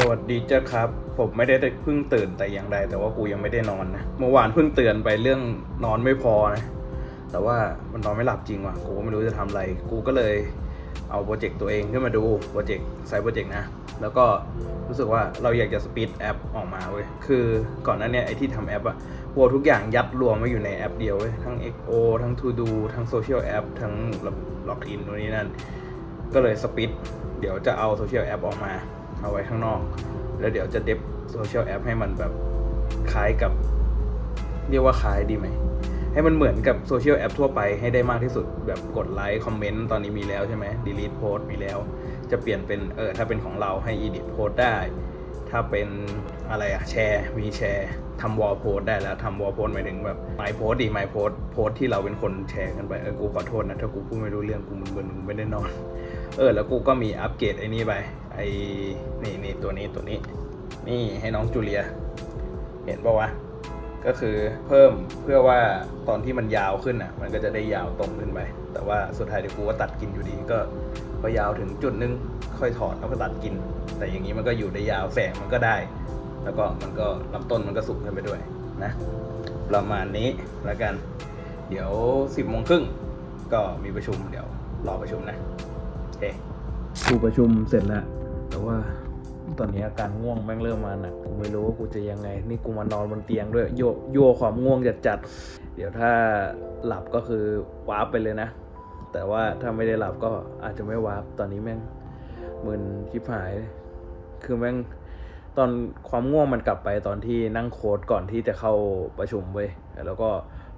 สวัสดีเจ้าครับ ผมไม่ได้เพิ่งตื่นแต่อย่างใดแต่ว่ากูยังไม่ได้นอนนะเมื่อวานเพิ่งเตือนไปเรื่องนอนไม่พอนะ แต่ว่ามันนอนไม่หลับจริงว่ะกูไม่รู้จะทำอะไร กูก็เลยเอาโปรเจกต์ตัวเองขึ้นมาดูโปรเจกต์ไซต์โปรเจกต์นะ แล้วก็รู้สึกว่าเราอยากจะสปีดแอปออกมาเว้ยคือก่อนหน้านี้ไอที่ทำแอปอะพวกทุกอย่างยัดรวมไว้อยู่ในแอปเดียวเว้ยทั้ง XO ทั้ง To Do ทั้งโซเชียลแอปทั้งล็อกอินตัวนี้นั่นก็เลยสปิดเดี๋ยวจะเอาโซเชียลแอปออกมา เอาไว้ข้างนอก แล้วเดี๋ยวจะเดบโซเชียลแอปให้มันแบบคล้ายกับ เรียกว่าคล้ายดีไหม ให้มันเหมือนกับโซเชียลแอปทั่วไปให้ได้มากที่สุดแบบกดไลค์คอมเมนต์ตอนนี้มีแล้วใช่ไหม delete post มีแล้ว จะเปลี่ยนเป็นเออถ้าเป็นของเราให้ edit post ได้ ถ้าเป็นอะไรอะแชร์ มีแชร์ทำวอลโพสได้แล้วทำวอลโพสหมายถึงแบบ my post ดี my post โพสที่เราเป็นคนแชร์กันไปเออกูขอโทษนะถ้ากูพูดไม่รู้เรื่องกูมึนๆกูไม่ได้นอน เออ แล้วกูก็มีอัปเกรดไอ้นี่ไป ไอ้นี่นี่ตัวนี้ตัวนี้ นี่ให้น้องจูเลีย เห็นปะวะ ก็คือเพิ่มเพื่อว่าตอนที่มันยาวขึ้นอะ มันก็จะได้ยาวตรงขึ้นไป แต่ว่าสุดท้ายเดี๋ยวกูก็ตัดกินอยู่ดี ก็พอยาวถึงจุดนึงค่อยถอดแล้วก็ตัดกิน แต่อย่างนี้มันก็อยู่ได้ยาวแสงมันก็ได้ แล้วก็มันก็ลำต้นมันก็สุกขึ้นไปด้วยนะ ประมาณนี้แล้วกัน เดี๋ยวสิบโมงครึ่งก็มีประชุมเดี๋ยวรอประชุมนะโอเคกูประชุมเสร็จแล้ว แต่ว่าตอนนี้อาการง่วงแม่งเริ่มมาหนักกูไม่รู้ว่ากูจะยังไง นี่กูมานอนบนเตียงด้วยโยโย่ความง่วงจัดจัดเดี๋ยวถ้าหลับก็คือวาร์ปไปเลยนะ แต่ว่าถ้าไม่ได้หลับก็อาจจะไม่วาร์ปตอนนี้แม่งมึนชิบหายเลยคือแม่งตอนความง่วงมันกลับไปตอนที่นั่งโค้ดก่อนที่จะเข้าประชุมเว้ยแล้วก็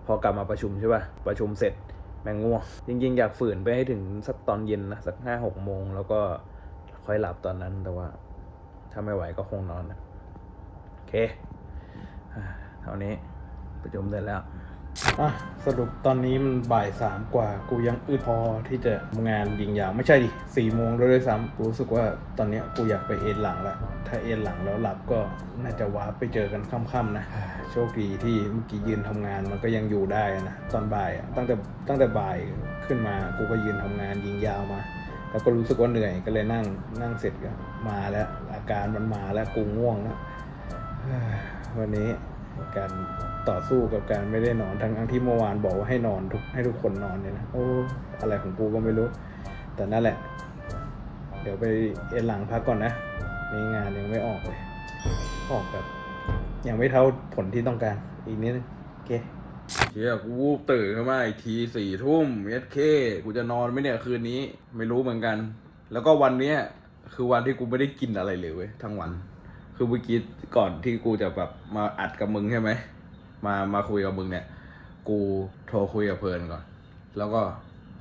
พอกลับมาประชุมใช่ป่ะประชุมเสร็จแม่งง่วง จริงๆ อยากฝืนไปให้ถึงสักตอนเย็นนะสักห้าหกโมงแล้วก็ ค่อยหลับตอนนั้นแต่ว่า ถ้าไม่ไหวก็คงนอนนะโอเคอ่าเท่านี้ประชุมเสร็จแล้วอะสรุปตอนนี้มันบ่ายสามกว่า กูยังอึดพอที่จะงานยิงยาวไม่ใช่ดิสี่โมงแล้วด้วยซ้ำกูรู้สึกว่าตอนนี้กูอยากไปเอนหลังละถ้าเอนหลังแล้วหลับก็น่าจะวาร์ปไปเจอกันค่ำๆนะ โชคดีที่เมื่อกี้ยืนทำงานมันก็ยังอยู่ได้นะ ตอนบ่ายตั้งแต่ตั้งแต่บ่ายขึ้นมากูก็ยืนทำงานยิงยาวมา แล้วก็รู้สึกว่าเหนื่อยก็เลยนั่งนั่งเสร็จก็มาแล้ว อาการมันมาแล้วกูง่วงแล้ววันนี้การต่อสู้กับการไม่ได้นอนทั้งทั้งที่เมื่อวานบอกว่าให้นอนทุกให้ทุกคนนอนเนี่ยนะโอ้อะไรของกูก็ไม่รู้ แต่นั่นแหละ เดี๋ยวไปเอ็นหลังพักก่อนนะนี่งานยังไม่ออกเลยออกแบบยังไม่เท่าผลที่ต้องการอีกนิดนึงโอเค ชี่ยกูวูบตื่นขึ้นมาอีกทีสี่ทุ่มเอสเคกูจะนอนไหมเนี่ยคืนนี้ไม่รู้เหมือนกัน แล้วก็วันเนี้ยคือวันที่กูไม่ได้กินอะไรเลยเว้ยทั้งวัน คือเมื่อกี้ก่อนที่กูจะแบบมาอัดกับมึงใช่ไหมมามาคุยกับมึงเนี่ย กูโทรคุยกับเพลินก่อน แล้วก็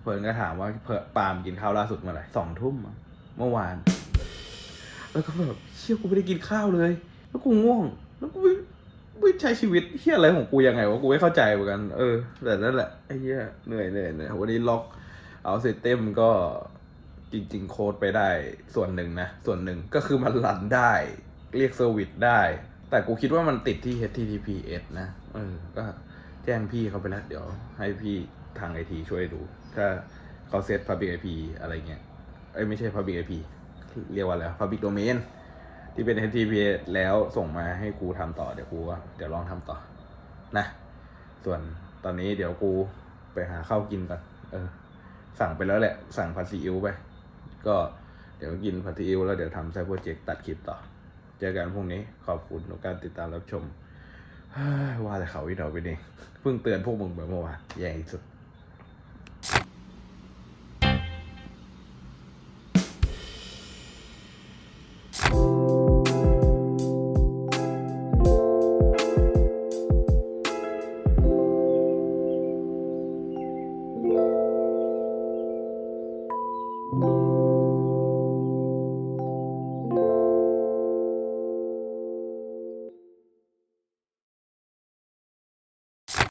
เพลินก็ถามว่าเพลปาล์มกินข้าวล่าสุดเมื่อไหร่สองทุ่มเมื่อวาน แล้วก็แบบเชี่ยกูไม่ได้กินข้าวเลย แล้วกูง่วง แล้วกู ไม่ใช้ชีวิตเฮียอะไรของกูยังไงวะกูไม่เข้าใจเหมือนกัน เออแต่นั่นแหละไอ้เหี้ยเหนื่อยเหนื่อยเหนื่อยวันนี้ล็อกเอาเซตเต็มก็จริง ๆ โค้ดไปได้ส่วนหนึ่งนะ ส่วนหนึ่งก็คือมันรันได้ เรียกเซอร์วิสได้ แต่กูคิดว่ามันติดที่ HTTPS นะเออก็แจ้งพี่เขาไปแล้ว เดี๋ยวให้พี่ทางไอทีช่วยดู ถ้าเขาเซต Public IP อะไรเงี้ยเอ้ยไม่ใช่ Public IP เรียกว่าอะไร Public Domain ที่เป็น HTTPS แล้วส่งมาให้กูทำต่อเดี๋ยวกูก็เดี๋ยวลองทำต่อนะ ส่วนตอนนี้เดี๋ยวกูไปหาข้าวกินก่อนเออ สั่งไปแล้วแหละ สั่งผัดซีอิ๊วไป ก็เดี๋ยวกินผัดซีอิ๊วแล้วเดี๋ยวทำไซต์โปรเจกต์ตัดคลิปต่อ เจอกันพรุ่งนี้ขอบคุณทุกการติดตามรับชมว่าแต่เขาวิดเอาไปเองเพิ่งเตือนพวกมึงไปเมื่อวานแย่ที่สุด